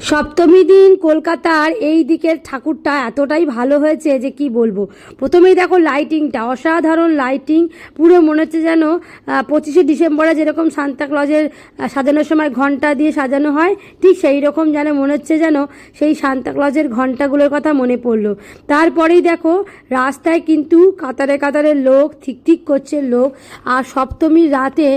সপ্তমী দিন কলকাতার এই দিকের ঠাকুরটা এতটাই ভালো হয়েছে যে কি বলব। প্রথমেই দেখো লাইটিংটা অসাধারণ লাইটিং পুরো মনে হচ্ছে যেন পঁচিশে ডিসেম্বরে যেরকম সান্তাক্লজের সাজানোর সময় ঘণ্টা দিয়ে সাজানো হয়, ঠিক সেই রকম যেন মনে হচ্ছে যেন সেই সান্তাক্লজের ঘন্টাগুলোর কথা মনে পড়ল। তারপরেই দেখো, রাস্তায় কিন্তু কাতারে কাতারে লোক ঠিক ঠিক করছে লোক। আর সপ্তমীর রাতে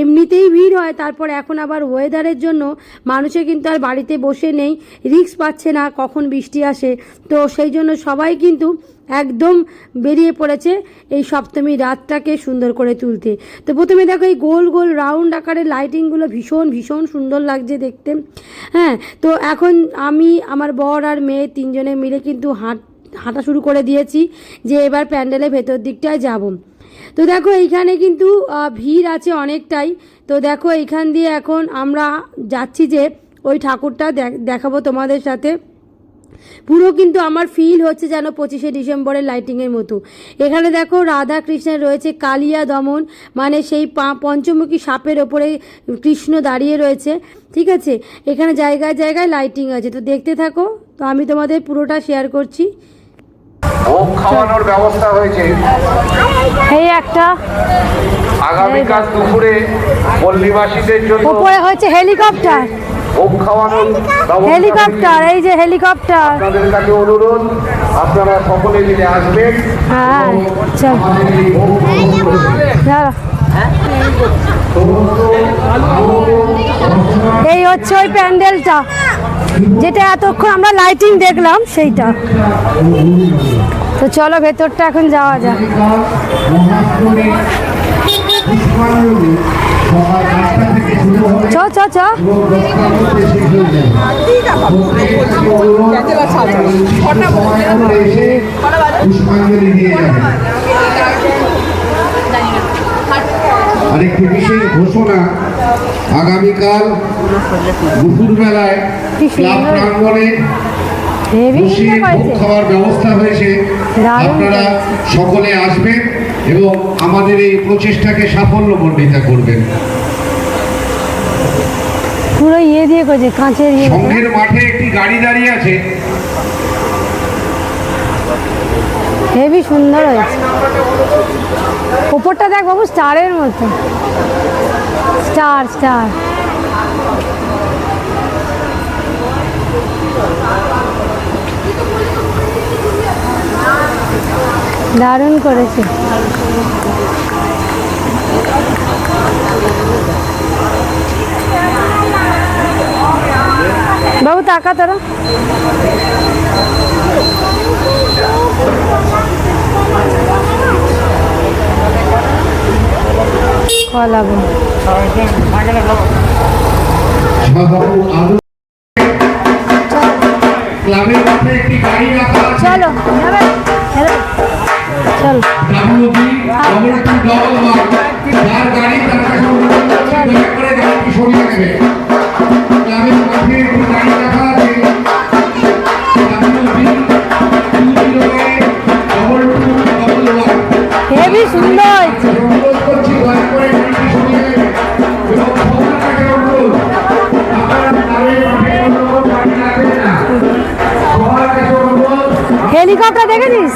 এমনিতেই ভিড় হয়, তারপর এখন আবার ওয়েদারের জন্য মানুষে কিন্তু আর বাড়িতে বসে নেই রিক্স পাচ্ছে না, কখন বৃষ্টি আসে। তো সেই জন্য সবাই কিন্তু একদম বেরিয়ে পড়েছে এই সপ্তমী রাতটাকে সুন্দর করে তুলতে। তো প্রথমে দেখো এই গোল গোল রাউন্ড আকারের লাইটিংগুলো ভীষণ ভীষণ সুন্দর লাগছে দেখতে। হ্যাঁ তো এখন আমি, আমার বর আর মেয়ে তিনজনে মিলে কিন্তু হাঁট, হাঁটা শুরু করে দিয়েছি যে এবার প্যান্ডেলের ভেতর দিকটায় যাব। তো দেখো এইখানে কিন্তু ভিড় আছে অনেকটাই। তো দেখো এইখান দিয়ে এখন আমরা যাচ্ছি যে ওই ঠাকুরটা দেখ- দেখাবো তোমাদের সাথে। পুরো কিন্তু আমার ফিল হচ্ছে যেন পঁচিশে ডিসেম্বরের লাইটিংয়ের মতো। এখানে দেখো রাধা কৃষ্ণের রয়েছে কালিয়া দমন মানে সেই পা- পঞ্চমুখী সাপের ওপরে কৃষ্ণ দাঁড়িয়ে রয়েছে ঠিক আছে? এখানে জায়গায় জায়গায় লাইটিং আছে তো দেখতে থাকো তো আমি তোমাদের পুরোটা শেয়ার করছি। ভোগ খাওয়ানোর ব্যবস্থা হয়েছে। এই একটা। আগামীকাল দুপুরে পল্লীবাসীদের জন্য ওপরে হচ্ছে হেলিকপ্টার ভোগ খাওয়ানোর হেলিকপ্টার এই যে হেলিকপ্টার। আপনাদের কাছে অনুরোধ আপনারা সকলে মিলে আসবেন। হ্যাঁ এই হচ্ছে ওই প্যান্ডেলটা যেটা এতক্ষণ আমরা লাইটিং দেখলাম সেইটা। তো চলো ভেতরটা এখন যাওয়া যাক। চ চ চ। আরেকটি বিশেষ ঘোষণা আগামীকাল দুপুরবেলায় কি ক্লাব করেছে খাওয়ার ব্যবস্থা হয়েছে। আপনারা সকলে আসবেন। এবং আমাদের এই প্রচেষ্টাকে সাফল্যমণ্ডিত করবেন। পুরো ইয়ে দিয়ে করেছে কাঁচের ইয়ে দিয়ে। সঙ্গের মাঠে একটি গাড়ি দাঁড়িয়ে আছে। হেভি সুন্দর হয়েছে। ওপরটা দেখ বাবু স্টারের মতো। Star star. দারুণ করেছে। বাবু তাকা তোরা। চলো ডাব্লিউবি ডবল ওয়ান যার গাড়ি তার কাছে অনুরোধ করছি দয়া করে গাড়িটি সরিয়ে নেবে ক্লাবের মাঠে একটি গাড়ি রাখা আছে। WB two zero eight double two double one heavy সুন্দর। অনুরোধ করছি দয়া করে গাড়িটি সরিয়ে নেবে এবং সবার কাছে অনুরোধ আপনারা ক্লাবের মাঠে কোনো গাড়ি রাখবেন না। সবার কাছে অনুরোধ হেলিকপ্টার দেখেছিস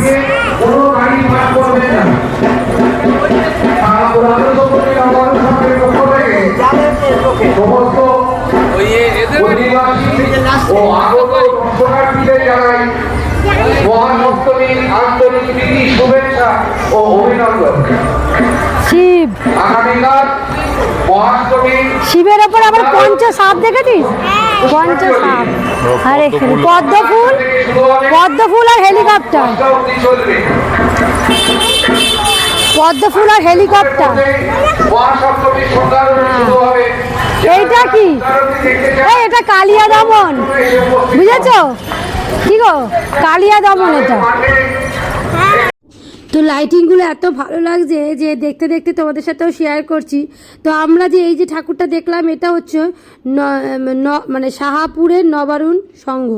সমস্ত ও আগত দর্শনার্থীদের জানাই মহাসপ্তমীর আন্তরিক প্রীতি শুভেচ্ছা ও অভিনন্দন। শিব। আগামীকাল শিবের ওপর আবার পঞ্চ সাপ দেখেছিস পঞ্চ সাপ আরে পদ্ম ফুল পদ্ম ফুল আর হেলিকপ্টার। পদ্ম ফুল আর হেলিকপ্টার। এইটা কি? এটা কালিয়া দমন। বুঝেছ? কি গো? কালিয়া দমন এটা। তো লাইটিংগুলো এত ভালো লাগছে যে দেখতে দেখতে তোমাদের সাথেও শেয়ার করছি। তো আমরা যে এই যে ঠাকুরটা দেখলাম, এটা হচ্ছে মানে শাহাপুরের নবারুণ সংঘ।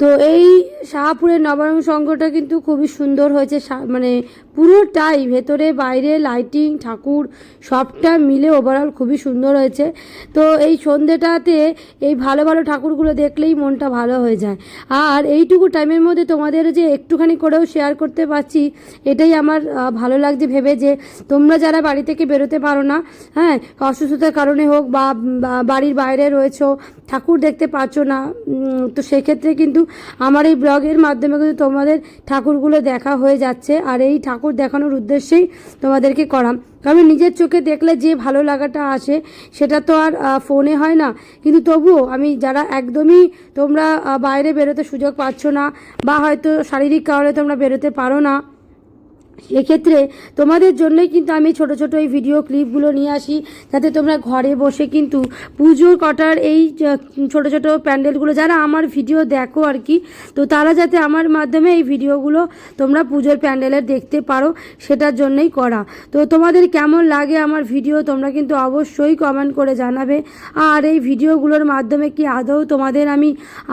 তো এই শাহপুরের নবরং সংঘটা কিন্তু খুবই সুন্দর হয়েছে মানে পুরোটাই ভেতরে, বাইরে লাইটিং ঠাকুর সবটা মিলে ওভারঅল খুবই সুন্দর হয়েছে। তো এই সন্ধেটাতে এই ভালো ভালো ঠাকুরগুলো দেখলেই মনটা ভালো হয়ে যায়। আর এইটুকু টাইমের মধ্যে তোমাদের যে একটুখানি করেও শেয়ার করতে পারছি, এটাই আমার ভালো লাগছে ভেবে যে তোমরা যারা বাড়ি থেকে বেরোতে পারো না হ্যাঁ অসুস্থতার কারণে হোক বা বাড়ির বাইরে রয়েছো, ঠাকুর দেখতে পাচ্ছ না তো সেক্ষেত্রে কিন্তু আমার এই ব্লগের মাধ্যমে কিন্তু তোমাদের ঠাকুরগুলো দেখা হয়ে যাচ্ছে। আর এই ঠাকুর দেখানোর উদ্দেশ্যেই তোমাদেরকে করাম। কারণ নিজের চোখে দেখলে যে ভালো লাগাটা আসে, সেটা তো আর ফোনে হয় না। কিন্তু তবুও আমি যারা একদমই তোমরা বাইরে বেরোতে সুযোগ পাচ্ছ না বা হয়তো শারীরিক কারণে তোমরা বেরোতে পারো না এক্ষেত্রে তোমাদের জন্যই কিন্তু আমি ছোট ছোট এই ভিডিও ক্লিপগুলো নিয়ে আসি, যাতে তোমরা ঘরে বসে কিন্তু পুজোর কটার এই যে ছোট ছোট প্যান্ডেলগুলো যারা আমার ভিডিও দেখো আর কি, তো তারা যাতে আমার মাধ্যমে এই ভিডিওগুলো তোমরা পুজোর প্যান্ডেলের দেখতে পারো, সেটার জন্যই করা। তো তোমাদের কেমন লাগে আমার ভিডিও তোমরা কিন্তু অবশ্যই কমেন্ট করে জানাবে। আর এই ভিডিওগুলোর মাধ্যমে কি আদৌ তোমাদের আমি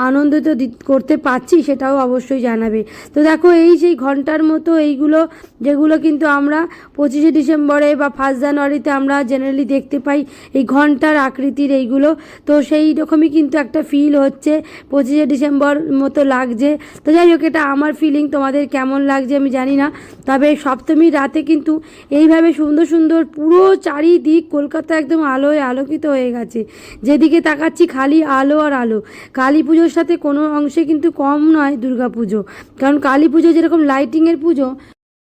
আনন্দিত করতে পারছি, সেটাও অবশ্যই জানাবে। তো দেখো এই সেই ঘণ্টার মতো এইগুলো যেগুলো কিন্তু আমরা পঁচিশে ডিসেম্বরে বা ফার্স্ট জানুয়ারিতে আমরা জেনারেলি দেখতে পাই। এই ঘণ্টার আকৃতির এইগুলো। তো সেই রকমই কিন্তু একটা ফিল হচ্ছে। পঁচিশে ডিসেম্বর মতো লাগছে। তো যাই হোক, এটা আমার ফিলিং তোমাদের কেমন লাগছে আমি জানি না। তবে সপ্তমীর রাতে কিন্তু এইভাবে সুন্দর সুন্দর পুরো চারিদিক কলকাতা একদম আলোয় আলোকিত হয়ে গেছে। যেদিকে তাকাচ্ছি খালি আলো আর আলো। কালী পুজোর সাথে কোনো অংশে কিন্তু কম নয় দুর্গা পুজো কারণ কালী পুজো যেরকম লাইটিংয়ের পুজো